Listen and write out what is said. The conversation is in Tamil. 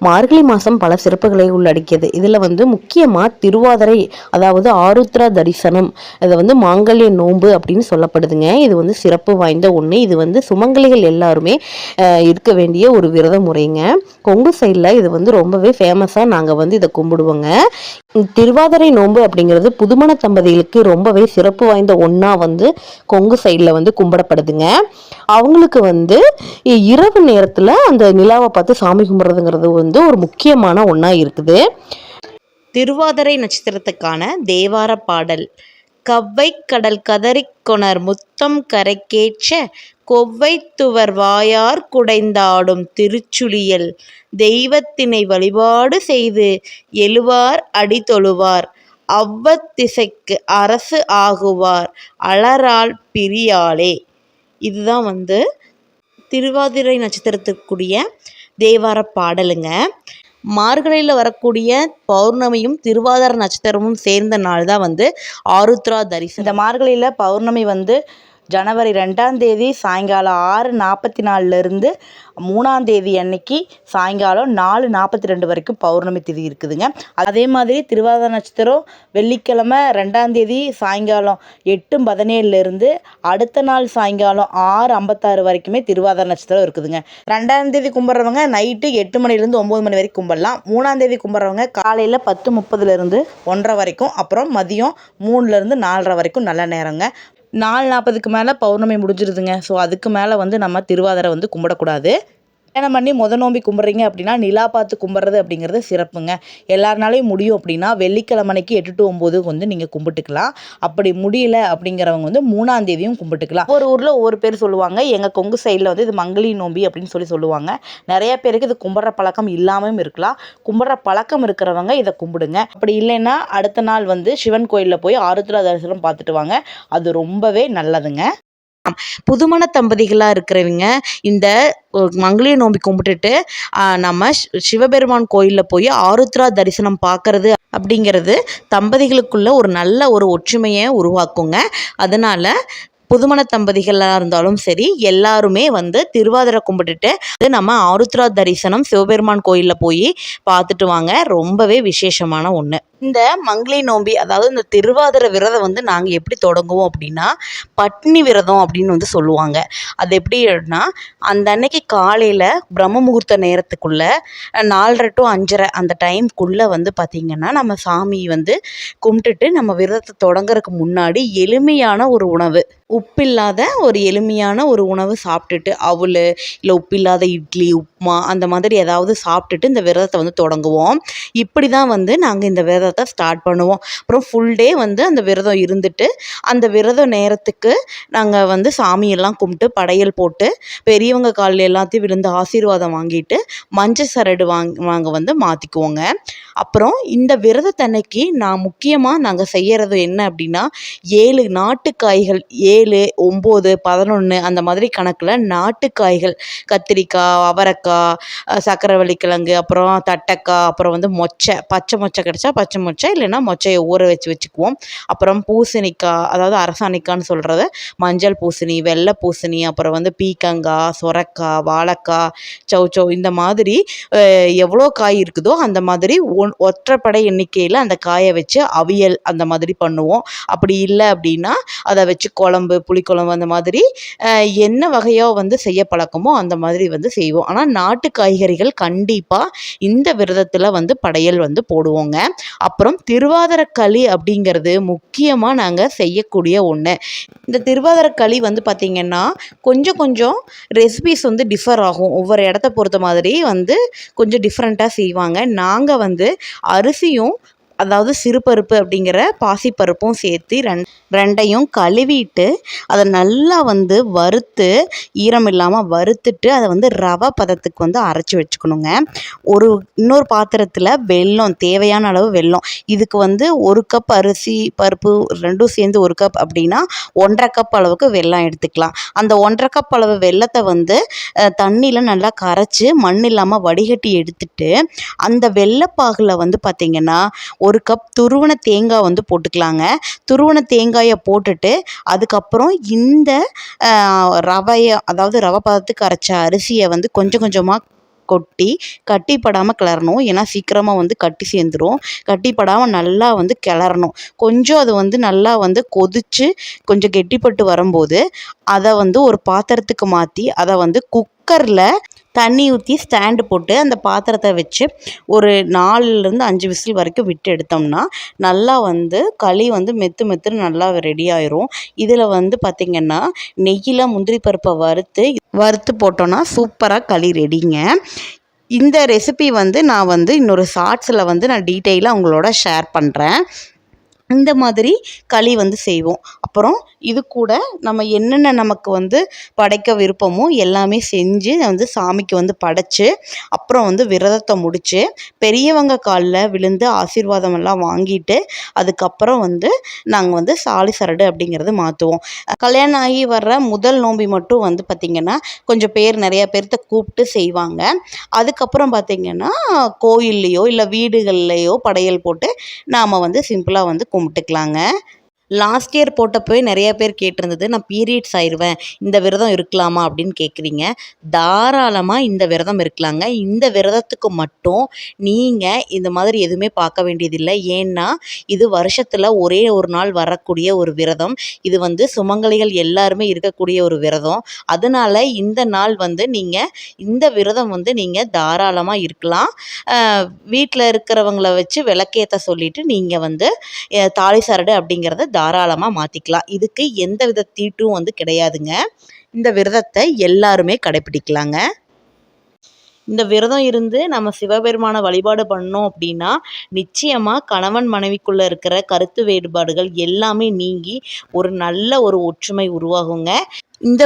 மார்கழி மாதம் பல சிறப்புகளை உள்ளடக்கியது. இதில் வந்து முக்கியமாக திருவாதிரை அதாவது ஆருத்ரா தரிசனம் இதை வந்து மாங்கல்ய நோன்பு அப்படின்னு சொல்லப்படுதுங்க. இது வந்து சிறப்பு வாய்ந்த ஒன்று இது வந்து சுமங்கலிகள் எல்லாருமே இருக்க வேண்டிய ஒரு விரத முறைங்க கொங்கு சைடில் இது வந்து ரொம்பவே ஃபேமஸாக நாங்கள் வந்து இதை கும்பிடுவோங்க. திருவாதிரை நோன்பு அப்படிங்கிறது புதுமண தம்பதிகளுக்கு ரொம்பவே சிறப்பு வாய்ந்த ஒன்றா வந்து கொங்கு சைடில் வந்து கும்பிடப்படுதுங்க. அவங்களுக்கு வந்து இரவு நேரத்தில் அந்த நிலாவை பார்த்து சாமி கும்பிட்றதுங்கிறது வந்து ஒரு முக்கியமான ஒன்றா இருக்குது. திருவாதிரை நட்சத்திரத்துக்கான தேவார பாடல் கவ்வை கடல் கதறிக்கொணர் முத்தம் கரைக்கேற்ற கொவ்வைத்துவர் வாயார் குடைந்தாடும் திருச்சுழியல். தெய்வத்தினை வழிபாடு செய்து எழுவார் அடி தொழுவார் அவ்வத்திசைக்கு அரசு ஆகுவார் அலரால் பிரியாளே. இதுதான் வந்து திருவாதிரை நட்சத்திரத்துக்குரிய தேவார பாடலுங்க. மார்கழியில் வரக்கூடிய பௌர்ணமியும் திருவாதார நட்சத்திரமும் சேர்ந்த நாள் தான் வந்து ஆருத்ரா தரிசனம். இந்த மார்கழியில் பௌர்ணமி வந்து ஜனவரி ரெண்டாம் தேதி சாயங்காலம் ஆறு நாற்பத்தி நாலுலேருந்து மூணாம் தேதி அன்னைக்கு சாயங்காலம் நாலு நாற்பத்தி ரெண்டு வரைக்கும் பௌர்ணமி திதி இருக்குதுங்க. அதே மாதிரி திருவாதிரை நட்சத்திரம் வெள்ளிக்கிழமை ரெண்டாம் தேதி சாயங்காலம் எட்டு பதினேழுலேருந்து அடுத்த நாள் சாயங்காலம் ஆறு ஐம்பத்தாறு வரைக்குமே திருவாதிரை நட்சத்திரம் இருக்குதுங்க. ரெண்டாம் தேதி கும்பிட்றவங்க நைட்டு எட்டு மணிலேருந்து ஒம்பது மணி வரைக்கும் கும்பிடலாம். மூணாம் தேதி கும்பிட்றவங்க காலையில் பத்து முப்பதுலேருந்து ஒன்றரை வரைக்கும் அப்புறம் மதியம் மூணுலேருந்து நாலரை வரைக்கும் நல்ல நேரங்க. நாலு நாற்பதுக்கு மேலே பௌர்ணமி முடிஞ்சிருதுங்க. ஸோ அதுக்கு மேலே வந்து நம்ம திருவாதிரை வந்து கும்பிடக்கூடாது. கல்யாணம் பண்ணி முத நோம்பி கும்பிட்றீங்க அப்படின்னா நிலா பார்த்து கும்பிட்றது அப்படிங்கிறது சிறப்புங்க. எல்லாருனாலையும் முடியும் அப்படின்னா வெள்ளிக்கிழமைக்கு எட்டு டு ஒம்பது வந்து நீங்கள் கும்பிட்டுக்கலாம். அப்படி முடியல அப்படிங்கிறவங்க வந்து மூணாம் தேதியும் கும்பிட்டுக்கலாம். ஒரு ஊரில் ஒவ்வொரு பேர் சொல்லுவாங்க. எங்கள் கொங்கு சைடில் வந்து இது மங்களி நோம்பி அப்படின்னு சொல்லி சொல்லுவாங்க. நிறைய பேருக்கு இது கும்பிட்ற பழக்கம் இல்லாமல் இருக்கலாம். கும்பிட்ற பழக்கம் இருக்கிறவங்க இதை கும்பிடுங்க. அப்படி இல்லைன்னா அடுத்த நாள் வந்து சிவன் கோயிலில் போய் ஆருத்ரா தரிசனம் பார்த்துட்டு வாங்க. அது ரொம்பவே நல்லதுங்க. புதுமண தம்பதிகளாக இருக்கிறவங்க இந்த மங்களிய நோம்பி கும்பிட்டுட்டு நம்ம சிவபெருமான் கோயிலில் போய் ஆருத்ரா தரிசனம் பார்க்கறது அப்படிங்கிறது தம்பதிகளுக்குள்ள ஒரு நல்ல ஒரு ஒற்றுமையை உருவாக்குங்க. அதனால் புதுமண தம்பதிகளாக இருந்தாலும் சரி எல்லாருமே வந்து திருவாதிரை கும்பிட்டுட்டு நம்ம ஆருத்ரா தரிசனம் சிவபெருமான் கோயிலில் போய் பார்த்துட்டு வாங்க. ரொம்பவே விசேஷமான ஒன்று இந்த மங்களி நோம்பி அதாவது இந்த திருவாதிரை விரதம் வந்து நாங்கள் எப்படி தொடங்குவோம் அப்படின்னா பட்னி விரதம் அப்படின்னு வந்து சொல்லுவாங்க. அது எப்படின்னா அந்த அன்னைக்கு காலையில் பிரம்ம முகூர்த்த நேரத்துக்குள்ளே நாலரை டு அஞ்சரை அந்த டைம்குள்ளே வந்து பார்த்திங்கன்னா நம்ம சாமி வந்து கும்பிட்டுட்டு நம்ம விரதத்தை தொடங்குறதுக்கு முன்னாடி எளிமையான ஒரு உணவு. உப்பில்லாத ஒரு எளிமையான ஒரு உணவு சாப்பிட்டுட்டு அவல் இல்லை உப்பில்லாத இட்லி மா அந்த மாதிரி ஏதாவது சாப்பிட்டுட்டு இந்த விரதத்தை வந்து தொடங்குவோம். இப்படி தான் வந்து நாங்கள் இந்த விரதத்தை ஸ்டார்ட் பண்ணுவோம். அப்புறம் ஃபுல் டே வந்து அந்த விரதம் இருந்துட்டு அந்த விரத நேரத்துக்கு நாங்கள் வந்து சாமியெல்லாம் கும்பிட்டு படையல் போட்டு பெரியவங்க காலில் எல்லாத்தையும் விழுந்து ஆசீர்வாதம் வாங்கிட்டு மஞ்சள் சரடு வாங் வாங்க வந்து மாற்றிக்குவோங்க அப்புறம் இந்த விரதத்தன்னைக்கு நான் முக்கியமாக நாங்கள் செய்கிறது என்ன அப்படின்னா ஏழு நாட்டுக்காய்கள் ஏழு ஒம்பது பதினொன்று அந்த மாதிரி கணக்கில் நாட்டுக்காய்கள் கத்திரிக்காய் அவரைக்காய் அஹ் சக்கரவள்ளி கிழங்கு அப்புறம் தட்டைக்காய் அப்புறம் வந்து மொச்சை. பச்சை மொச்சை கிடச்சா பச்சை மொச்சை இல்லைன்னா மொச்சையை ஊற வச்சு வச்சுக்குவோம். அப்புறம் பூசணிக்காய் அதாவது அரசாணிக்கான்னு சொல்கிறத மஞ்சள் பூசணி வெள்ளை பூசணி அப்புறம் வந்து பீக்கங்காய் சொரக்காய் வாழைக்காய் சௌச்சௌ இந்த மாதிரி எவ்வளோ காய் இருக்குதோ அந்த மாதிரி ஒன் ஒற்றைப்படை எண்ணிக்கையில் அந்த காயை வச்சு அவியல் அந்த மாதிரி பண்ணுவோம். அப்படி இல்லை அப்படின்னா அதை வச்சு குழம்பு புளிக்குழம்பு அந்த மாதிரி என்ன வகையோ வந்து செய்ய பழக்கமோ அந்த மாதிரி வந்து செய்வோம். ஆனால் நாட்டு காய்கறிகள் கண்டிப்பாக இந்த விரதத்தில் வந்து படையல் வந்து போடுவோங்க. அப்புறம் திருவாதிரக்களி அப்படிங்கிறது முக்கியமாக நாங்கள் செய்யக்கூடிய ஒன்று இந்த திருவாதிரக்களி வந்து பார்த்திங்கன்னா கொஞ்சம் கொஞ்சம் ரெசிபிஸ் வந்து டிஃபர் ஆகும். ஒவ்வொரு இடத்த பொறுத்த மாதிரி வந்து கொஞ்சம் டிஃப்ரெண்ட்டாக செய்வாங்க. நாங்கள் வந்து அரிசியும் அதாவது சிறுபருப்பு அப்படிங்கிற பாசிப்பருப்பும் சேர்த்து ரெண் ரெண்டையும் கழுவிட்டு அதை நல்லா வந்து வறுத்து ஈரம் இல்லாமல் வறுத்துட்டு அதை வந்து ரவை பதத்துக்கு வந்து அரைச்சி வச்சுக்கணுங்க. ஒரு இன்னொரு பாத்திரத்தில் வெல்லம் தேவையான அளவு வெல்லம். இதுக்கு வந்து ஒரு கப் அரிசி பருப்பு ரெண்டும் சேர்ந்து ஒரு கப் அப்படின்னா ஒன்றரை கப் அளவுக்கு வெல்லம் எடுத்துக்கலாம். அந்த ஒன்றரை கப் அளவு வெல்லத்தை வந்து தண்ணியில் நல்லா கரைச்சி மண் இல்லாமல் வடிகட்டி எடுத்துட்டு அந்த வெள்ளப்பாகில் வந்து பார்த்திங்கன்னா ஒரு கப் துருவன தேங்காய் வந்து போட்டுக்கலாங்க. துருவன தேங்காயை போட்டுட்டு அதுக்கப்புறம் இந்த ரவையை அதாவது ரவை பதத்துக்கு அரைச்ச அரிசியை வந்து கொஞ்சம் கொஞ்சமாக கொட்டி கட்டிப்படாமல் கிளறணும். ஏன்னா சீக்கிரமாக வந்து கட்டி சேர்ந்துரும். கட்டிப்படாமல் நல்லா வந்து கிளறணும். கொஞ்சம் அது வந்து நல்லா வந்து கொதித்து கொஞ்சம் கெட்டிப்பட்டு வரும்போது அதை வந்து ஒரு பாத்திரத்துக்கு மாற்றி அதை வந்து குக்கரில் தண்ணி ஊற்றி ஸ்டாண்டு போட்டு அந்த பாத்திரத்தை வச்சு ஒரு நாலுலேருந்து அஞ்சு விசில் வரைக்கும் விட்டு எடுத்தோம்னா நல்லா வந்து களி வந்து மெத்து மெத்துன்னு நல்லா ரெடி ஆயிரும். இதில் வந்து பார்த்திங்கன்னா நெய்யில் முந்திரி பருப்பை வறுத்து வறுத்து போட்டோன்னா சூப்பராக களி ரெடிங்க இந்த ரெசிபி வந்து நான் வந்து இன்னொரு ஷார்ட்ஸில் வந்து நான் டீட்டெயிலாக உங்களோட ஷேர் பண்ணுறேன் இந்த மாதிரி களி வந்து செய்வோம். அப்புறம் இது கூட நம்ம என்னென்ன நமக்கு வந்து படைக்க விருப்பமோ எல்லாமே செஞ்சு வந்து சாமிக்கு வந்து படைச்சு அப்புறம் வந்து விரதத்தை முடித்து பெரியவங்க காலில் விழுந்து ஆசீர்வாதம் எல்லாம் வாங்கிட்டு அதுக்கப்புறம் வந்து நாங்கள் வந்து சாலி சரடு அப்படிங்கிறது மாற்றுவோம் கல்யாணம் ஆகி வர்ற முதல் நோம்பி மட்டும் வந்து பார்த்திங்கன்னா கொஞ்சம் பேர் நிறைய பேர்த்த கூப்பிட்டு செய்வாங்க. அதுக்கப்புறம் பார்த்திங்கன்னா கோயில்லையோ இல்லை வீடுகள்லையோ படையல் போட்டு நாம் வந்து சிம்பிளாக வந்து கும்பிட்டுக்கலாங்க. லாஸ்ட் இயர் போட்டப்போவே நிறைய பேர் கேட்டிருந்தது நான் பீரியட்ஸ் ஆயிடுவேன் இந்த விரதம் இருக்கலாமா? அப்படின்னு கேட்குறீங்க. தாராளமாக இந்த விரதம் இருக்கலாங்க. இந்த விரதத்துக்கு மட்டும் நீங்கள் இந்த மாதிரி எதுவுமே பார்க்க வேண்டியதில்லை. ஏன்னா இது வருஷத்தில் ஒரே ஒரு நாள் வரக்கூடிய ஒரு விரதம். இது வந்து சுமங்கலிகள் எல்லாருமே இருக்கக்கூடிய ஒரு விரதம். அதனால இந்த நாள் வந்து நீங்கள் இந்த விரதம் வந்து நீங்கள் தாராளமாக இருக்கலாம். வீட்டில் இருக்கிறவங்கள வச்சு விளக்கேற்ற சொல்லிவிட்டு நீங்கள் வந்து தாலி சரடு அப்படிங்கிறத தாராளமாக மாற்றிக்கலாம் இதுக்கு எந்த வித தீட்டும் வந்து கிடையாதுங்க. இந்த விரதத்தை எல்லாருமே கடைப்பிடிக்கலாங்க இந்த விரதம் இருந்து நம்ம சிவபெருமான வழிபாடு பண்ணோம் அப்படின்னா நிச்சயமாக கணவன் மனைவிக்குள்ளே இருக்கிற கருத்து வேறுபாடுகள் எல்லாமே நீங்கி ஒரு நல்ல ஒரு ஒற்றுமை உருவாகுங்க. இந்த